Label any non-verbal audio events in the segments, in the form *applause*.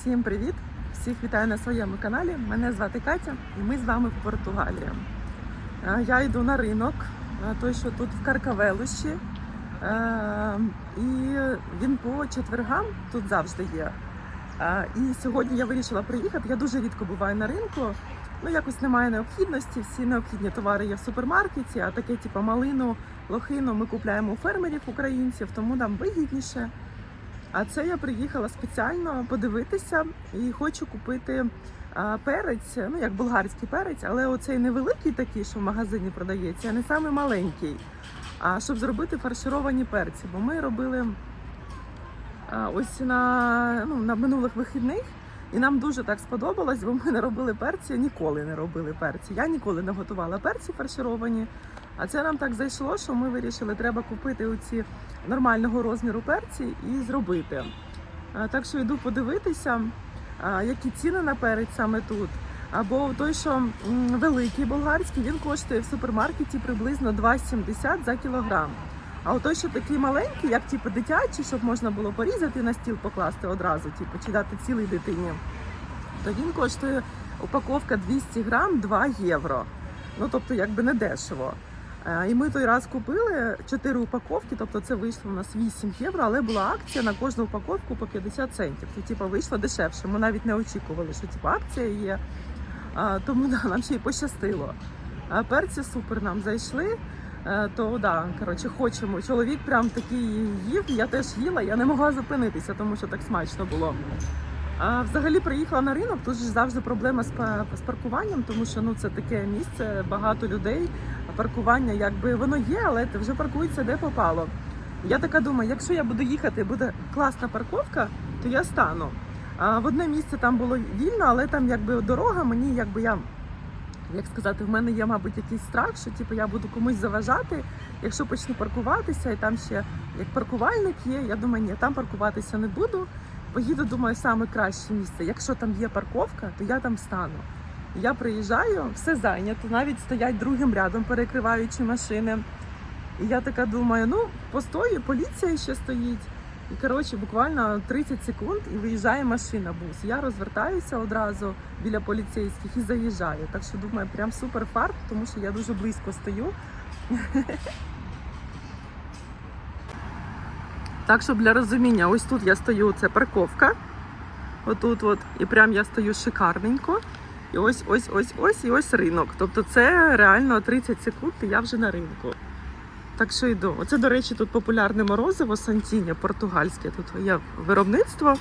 Всім привіт! Всіх вітаю на своєму каналі. Мене звати Катя і ми з вами в Португалії. Е, Я йду на ринок, е, той, що тут в Каркавелущі. Е, І він по четвергам тут завжди є. І сьогодні я вирішила приїхати. Я дуже рідко буваю на ринку. Ну, якось немає необхідності. Всі необхідні товари є в супермаркеті, а таке, типу, малину, лохину ми купляємо у фермерів українців, тому нам вигідніше. А це я приїхала спеціально подивитися і хочу купити перець, ну як болгарський перець, але оцей невеликий такий, що в магазині продається, а не самий маленький. А щоб зробити фаршировані перці. Бо ми робили ось на, ну, на минулих вихідних, і нам дуже так сподобалось, бо ми не робили перці, ніколи не робили перці. Я ніколи не готувала перці фаршировані. А це нам так зайшло, що ми вирішили, треба купити оці нормального розміру перці і зробити. Так що йду подивитися, які ціни на перець саме тут. Або той, що великий болгарський, він коштує в супермаркеті приблизно 2,70 за кілограм. А той, що такий маленький, як типу дитячий, щоб можна було порізати на стіл покласти одразу, типу, чи дати цілій дитині, то він коштує упаковка 200 грам 2 євро. Ну тобто, якби не дешево. Е, І ми той раз купили 4 упаковки, тобто це вийшло у нас 8 євро, але була акція на кожну упаковку по 50 центів. То типу, вийшло дешевше. Ми навіть не очікували, що типу, акція є. Тому да, нам ще й пощастило. Перці супер нам зайшли. Е, То да, коротше, хочемо. Чоловік прям такий їв, я теж їла, я не могла зупинитися, тому що так смачно було. Взагалі приїхала на ринок, тут завжди проблема з, паркуванням, тому що ну це таке місце, багато людей. Паркування якби воно є, але це вже паркується де попало. Я така думаю, якщо я буду їхати, буде класна парковка, то я стану. А в одне місце там було вільно, але там якби дорога мені, якби я. Як сказати, в мене є, мабуть, якийсь страх, що типу, я буду комусь заважати, якщо почну паркуватися, і там ще як паркувальник є. Я думаю, ні, там паркуватися не буду. Поїду, думаю, саме краще місце. Якщо там є парковка, то я там стану. Я приїжджаю, все зайнято, навіть стоять другим рядом, перекриваючи машини. І я така думаю, ну постою, поліція ще стоїть. І коротше, буквально 30 секунд і виїжджає машина бус. Я розвертаюся одразу біля поліцейських і заїжджаю. Так що думаю, прям супер фарт, тому що я дуже близько стою. Так, щоб для розуміння, ось тут я стою, це парковка. Отут от, і прям я стою шикарненько. І ось ось ось ось і ось ринок. Тобто це реально 30 секунд, і я вже на ринку. Так що йду. Оце, до речі, тут популярне морозиво Сантіння, португальське. Тут є виробництво,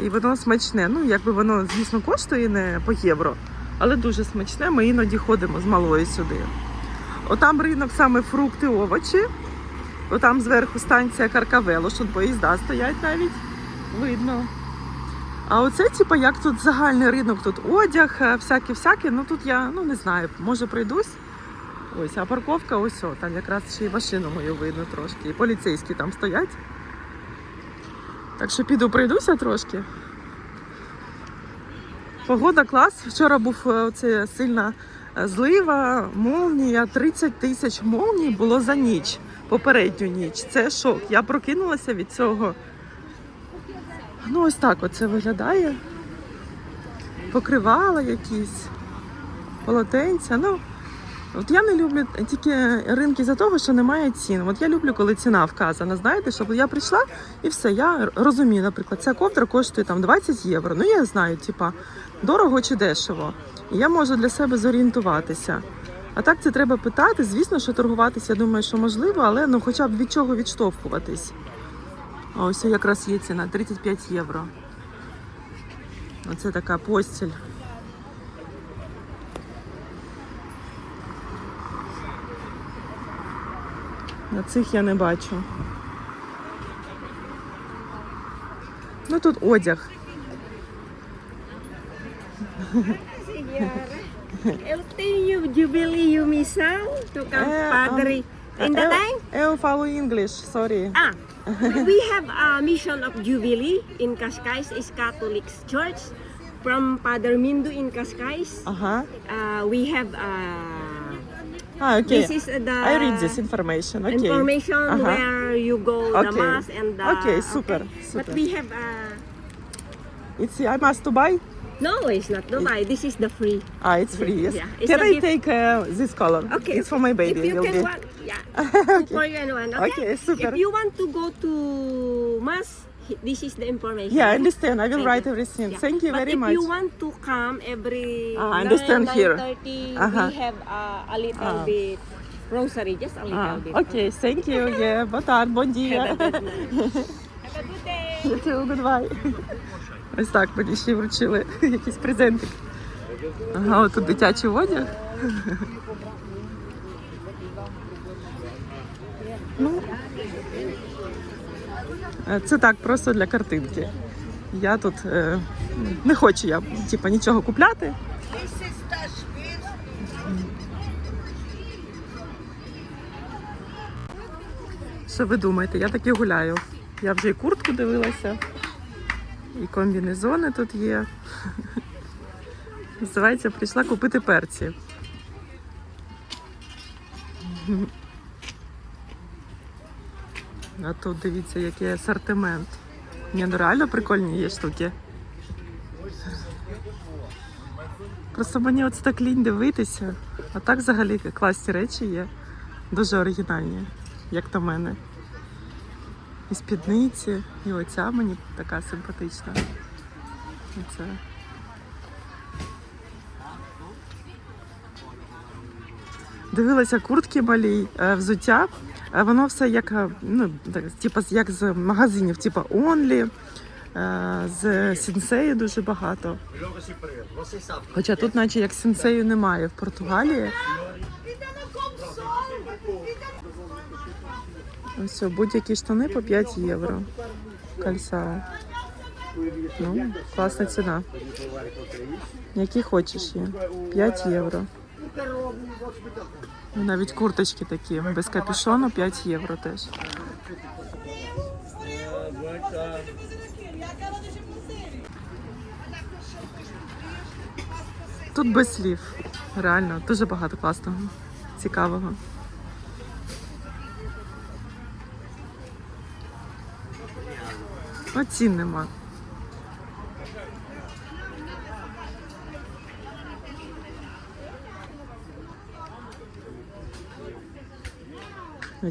і воно смачне. Ну, якби воно, звісно, коштує не по євро, але дуже смачне. Ми іноді ходимо з малою сюди. Отам ринок саме фрукти, овочі. Отам зверху станція Каркавело, що поїзда стоять навіть. Видно. А оце, типу, як тут загальний ринок, тут одяг, всяке-всяке. Ну тут я ну не знаю, може пройдусь. Ось, а парковка ось, о, там якраз ще й машину мою видно трошки. І поліцейські там стоять. Так що піду пройдуся трошки. Погода клас. Вчора був е, оце сильна е, злива, молнія, 30 тисяч молній було за ніч, попередню ніч. Це шок. Я прокинулася від цього. Ну, ось так оце виглядає. Покривала якісь полотенця. Ну, От я не люблю тільки ринки за того, що немає цін. От я люблю, коли ціна вказана. Знаєте, щоб я прийшла і все. Я розумію, наприклад, ця ковдра коштує там 20 євро. Ну я знаю, типа дорого чи дешево. І я можу для себе зорієнтуватися. А так це треба питати. Звісно, що торгуватися, я думаю, що можливо, але ну хоча б від чого відштовхуватись. А ось якраз є ціна 35 євро. Оце така постіль. На цих я не бачу. Ну тут одяг. *laughs* El Jubilee Yumisao to come um- uh, Padre. Um, in the time? Eu falo English, sorry. Ah, we have a mission of Jubilee in Cascais is Catholic Church from Padre Mindo in Cascais. Uh-huh. Uh, we have uh, Ah, okay. This is the I read this information. Okay. Information uh -huh. where you go okay. the mass and the, okay, super, okay. super. But we have uh, it's I must to buy? No, it's not Dubai. This is the free. Ah, it's free. Yes. Yeah, it's Can I gift. take uh, this color? Okay. It's for my baby. If you can be. want, *laughs* yeah. okay. Korean one, okay? Okay, super. If you want to go to Mas, he- this is the information. Yeah, I understand. I will write you. everything. Yeah. Thank you but very if much. If you want to come every Ah, I understand 9, here. 9:30, Uh-huh. we have uh, a little Ah. bit rosary, just a little Ah, bit. okay, thank you. *laughs* Yeah, boa tarde, bom Have a dia. good night. *laughs* Have a good day. You too, goodbye. Ось так мені ще вручили якийсь презентик. Ага, от тут дитячий одяг. Ну, е, це так, просто для картинки. Я тут е, не хочу я типа, нічого купляти. Що ви думаєте? Я таки гуляю. Я вже і куртку дивилася, і комбінезони тут є. Називається, прийшла купити перці. А тут дивіться, який асортимент. Ні, ну реально прикольні є штуки. Просто мені от так лінь дивитися. А так взагалі класні речі є. Дуже оригінальні, як на мене. І спідниці, і оця мені така симпатична. Оце. Дивилася куртки малі, е, взуття. Е, Воно все як, е, ну, типу, як з магазинів, типу Only, з сінсею дуже багато. Хоча тут, наче як сінсею немає в Португалії. Ось будь-які штани по 5 євро. Кальсао. Ну, класна ціна. Які хочеш є. 5 євро. Ну, Навіть курточки такі, без капюшону 5 євро теж. Тут без слів. Реально, дуже багато класного, цікавого. А цін нема.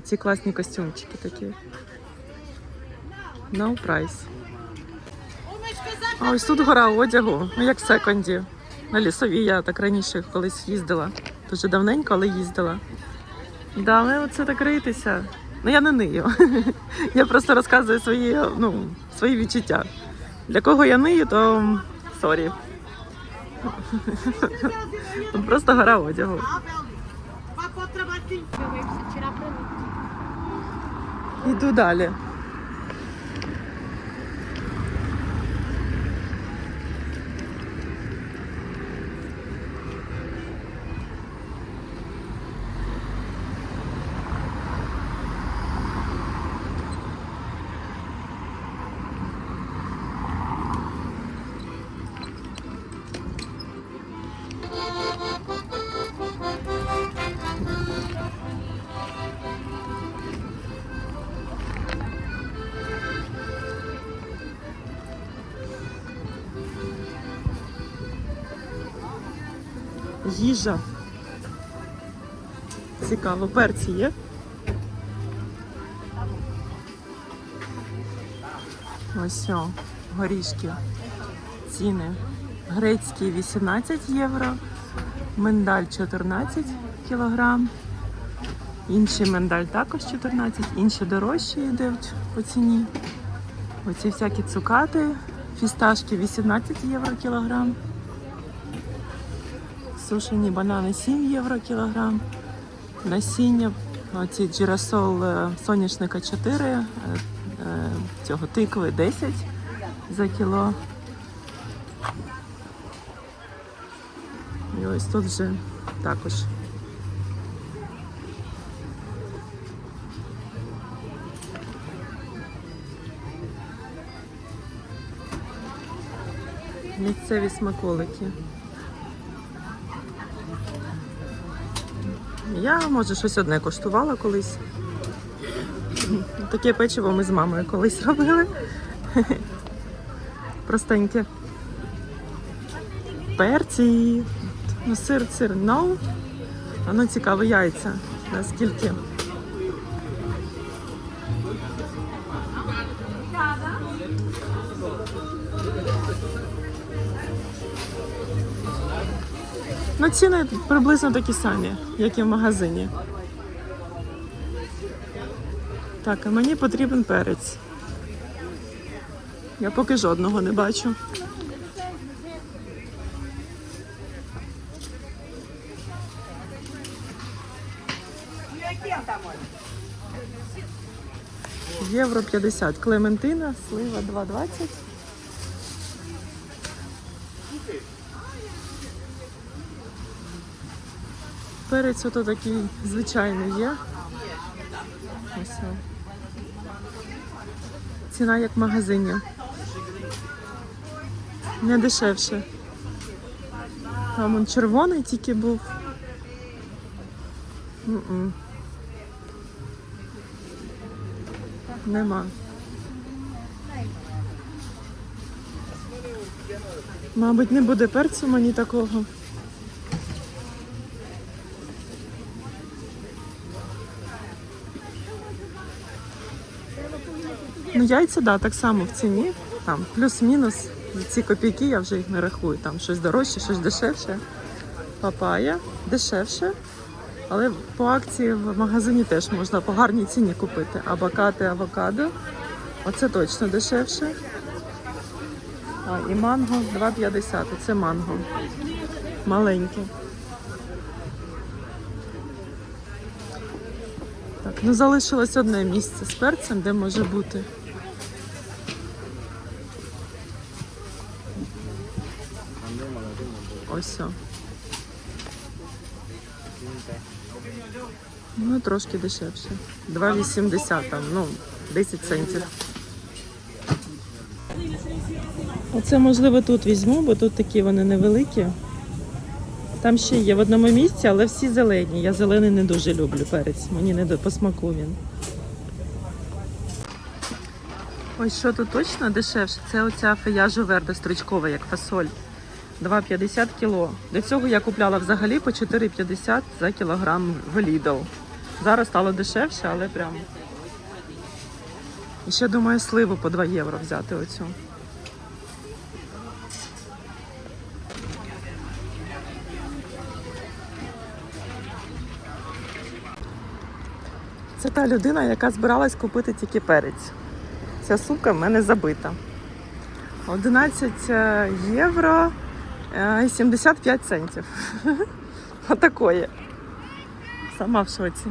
Ці класні костюмчики такі. No price. А ось тут гора одягу, ну як в секонді. На лісовій я так раніше колись їздила. Дуже давненько, але їздила. Да, але оце так ритися. Ну я не нию. *laughs* Я просто розказую свої, ну, свої відчуття. Для кого я нию, то сорі. Просто гора одягу. Йду далі. Їжа. Цікаво, перці є. Ось о, горішки. Ціни. Грецький 18 євро, миндаль 14 кілограм. Інший миндаль також 14, інші дорожчі йдуть по ціні. Оці всякі цукати, фісташки 18 євро кілограм. Сушені банани 7 євро кілограм. Насіння, оці джирасол е, соняшника 4, е, е, цього тикви 10 за кіло. І ось тут вже також. Місцеві смаколики. Я, може, щось одне коштувала колись. Таке печиво ми з мамою колись робили. простеньке. Перці. Ну, сир, сир, no. Воно цікаво, яйця. Наскільки? Ну, ціни приблизно такі самі, як і в магазині. Так, а мені потрібен перець. Я поки жодного не бачу. Євро 50. Клементина, слива 2,20. Перець ото такий звичайний є. Ось. Ціна як в магазині. Не дешевше. Там он червоний тільки був. М-м. Нема. Мабуть, не буде перцю мені такого. Яйця, да, так само в ціні. Там плюс-мінус. Ці копійки я вже їх не рахую. Там щось дорожче, щось дешевше. Папая дешевше. Але по акції в магазині теж можна по гарній ціні купити. Абакати, авокадо. Оце точно дешевше. А, і манго 2,50. Це манго. Маленьке. Так, ну залишилось одне місце з перцем, де може бути. О. Ну, трошки дешевше. 2,80 там, ну, 10 центів. Оце, можливо, тут візьму, бо тут такі вони невеликі. Там ще є в одному місці, але всі зелені. Я зелений не дуже люблю перець. Мені не до по смаку він. Ось що тут точно дешевше. Це оця феяжу верда стручкова, як фасоль. 2,50 кіло. До цього я купляла взагалі по 4,50 за кілограм в Lidl. Зараз стало дешевше, але прям. І ще думаю сливу по 2 євро взяти оцю. Це та людина, яка збиралась купити тільки перець. Ця сумка в мене забита. 11 е, євро 75 центів. *laughs* Отакої. Сама в шоці.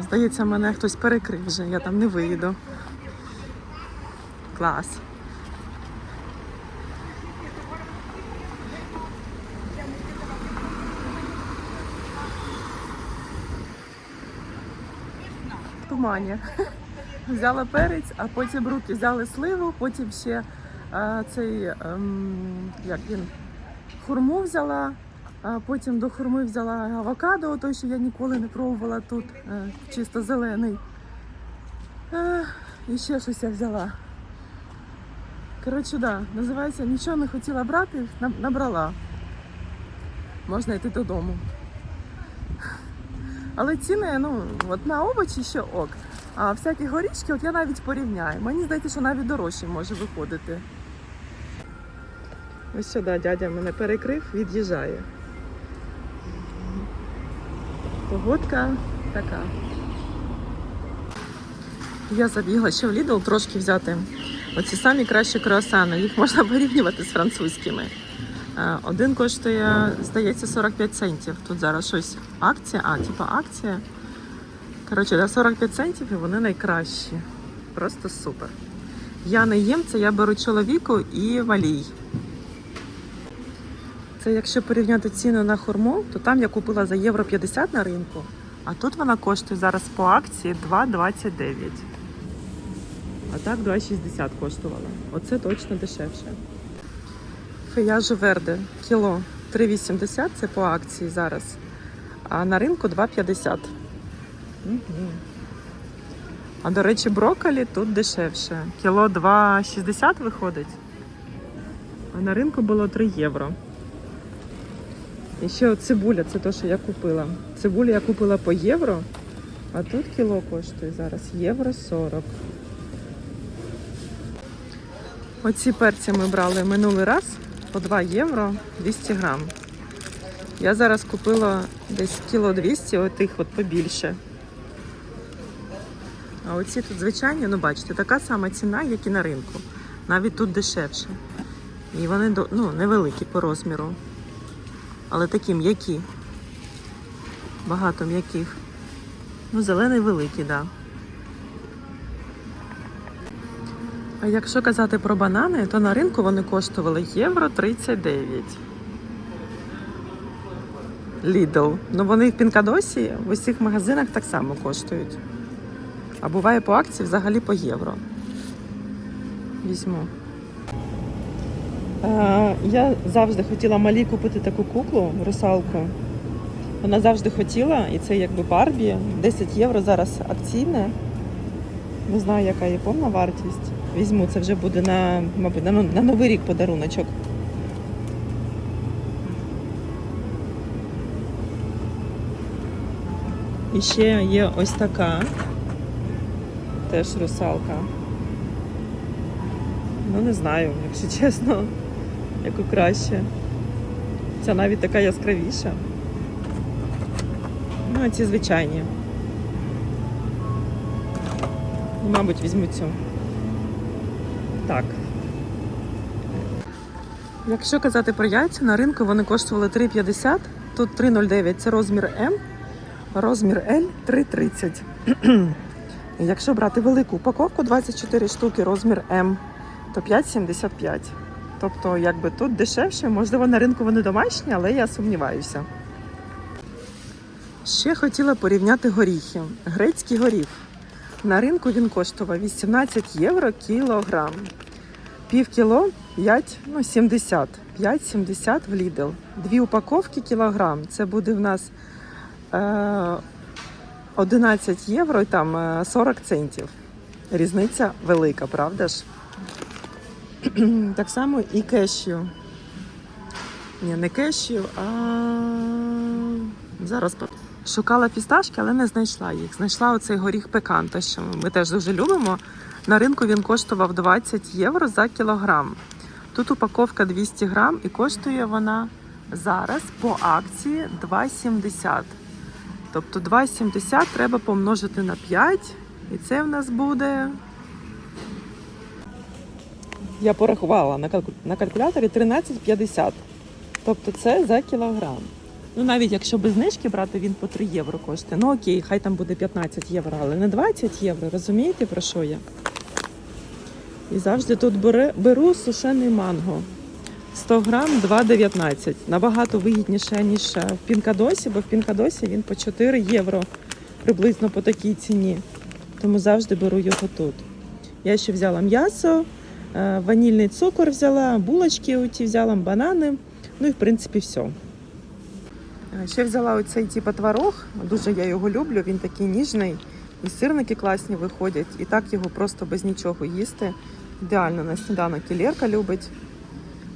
Здається, мене хтось перекрив вже, я там не вийду. Клас. В тумані. Взяла перець, а потім руки взяли сливу, потім ще цей, ем, як він, хурму взяла, потім до хурми взяла авокадо, той, що я ніколи не пробувала тут, е, чисто зелений. І ще щось я взяла. Коротше, да, називається нічого не хотіла брати, наб- набрала. Можна йти додому. Але ціни, ну, от на овочі ще ок. А всякі горішки, от я навіть порівняю. Мені здається, що навіть дорожче може виходити. Ось сюди дядя мене перекрив, від'їжджає. Погодка така. Я забігла ще в Lidl трошки взяти оці самі кращі круасани. Їх можна порівнювати з французькими. Е, Один коштує, здається, 45 центів. Тут зараз щось акція, а, типа акція. Коротше, да, 45 центів і вони найкращі. Просто супер. Я не їм, це я беру чоловіку і валій. Це якщо порівняти ціну на хурму, то там я купила за євро 50 на ринку, а тут вона коштує зараз по акції 2,29. А так 2,60 коштувала. Оце точно дешевше. Феяжу верде кіло 3,80 це по акції зараз. А на ринку 2,50. Мгм. А до речі, брокколі тут дешевше. Кіло 2,60 виходить. А на ринку було 3 євро. І ще цибуля, це те, що я купила. Цибулю я купила по євро, а тут кіло коштує зараз євро 40. Оці перці ми брали минулий раз по 2 євро 200 грам. Я зараз купила десь кіло 200, отих от побільше. А оці тут звичайні, ну бачите, така сама ціна, як і на ринку. Навіть тут дешевше. І вони ну, невеликі по розміру. Але такі м'які. Багато м'яких. Ну, зелений великий, так. Да. А якщо казати про банани, то на ринку вони коштували євро 39. Lidl. Ну вони в Пінкадосі в усіх магазинах так само коштують. А буває по акції взагалі по євро. Візьму. Е, я завжди хотіла малі купити таку куклу, русалку. Вона завжди хотіла, і це якби Барбі. 10 євро зараз акційне. Не знаю, яка її повна вартість. Візьму, це вже буде на, мабуть, на, на Новий рік подаруночок. І ще є ось така. Теж русалка. Ну, не знаю, якщо чесно, яку краще. Ця навіть така яскравіша. Ну, а ці звичайні. Мабуть, візьму цю. Так. Якщо казати про яйця, на ринку вони коштували 3,50, тут 3,09 це розмір М, розмір L 3,30. Якщо брати велику упаковку 24 штуки, розмір М, то 5,75. Тобто, якби тут дешевше, можливо, на ринку вони домашні, але я сумніваюся. Ще хотіла порівняти горіхи. Грецький горіх. На ринку він коштував 18 євро кілограм. Пів кіло 5, ну 70. 5,70 в Lidl. Дві упаковки кілограм. Це буде в нас е, 11 євро і там е, 40 центів. Різниця велика, правда ж? *clears throat* так само і кешю. Ні, не кешю, а зараз шукала фісташки, але не знайшла їх. Знайшла оцей горіх пеканта, що ми теж дуже любимо. На ринку він коштував 20 євро за кілограм. Тут упаковка 200 грам і коштує вона зараз по акції 2,70. Тобто 2,70 треба помножити на 5, і це в нас буде. Я порахувала на, калькуляторі 13,50. Тобто це за кілограм. Ну навіть якщо без знижки брати, він по 3 євро коштує. Ну окей, хай там буде 15 євро, але не 20 євро. Розумієте про що я? І завжди тут беру сушений манго. 100 грам 2,19. Набагато вигідніше, ніж е, в Пінкадосі, бо в Пінкадосі він по 4 євро приблизно по такій ціні. Тому завжди беру його тут. Я ще взяла м'ясо, ванільний цукор взяла, булочки оті взяла, банани. Ну і в принципі все. Е, Ще взяла оцей типу творог. Дуже я його люблю, він такий ніжний. І сирники класні виходять. І так його просто без нічого їсти. Ідеально на сніданок і Лєрка любить.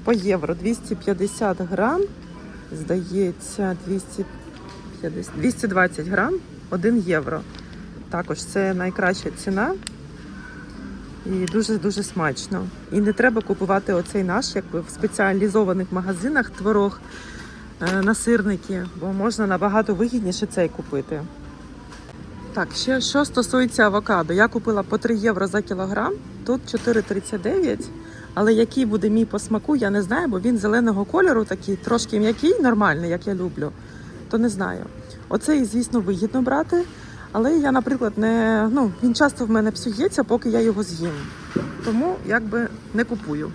По євро 250 грам. Здається, 250, 220 грам 1 євро. Також це найкраща ціна. І дуже-дуже смачно. І не треба купувати оцей наш, якби в спеціалізованих магазинах творог е, на сирники, бо можна набагато вигідніше цей купити. Так, ще що стосується авокадо, я купила по 3 євро за кілограм, тут 4,39. Але який буде мій по смаку, я не знаю, бо він зеленого кольору, такий трошки м'який, нормальний, як я люблю, то не знаю. Оцей, звісно, вигідно брати. Але я, наприклад, не ну він часто в мене псується, поки я його з'їм. Тому якби не купую.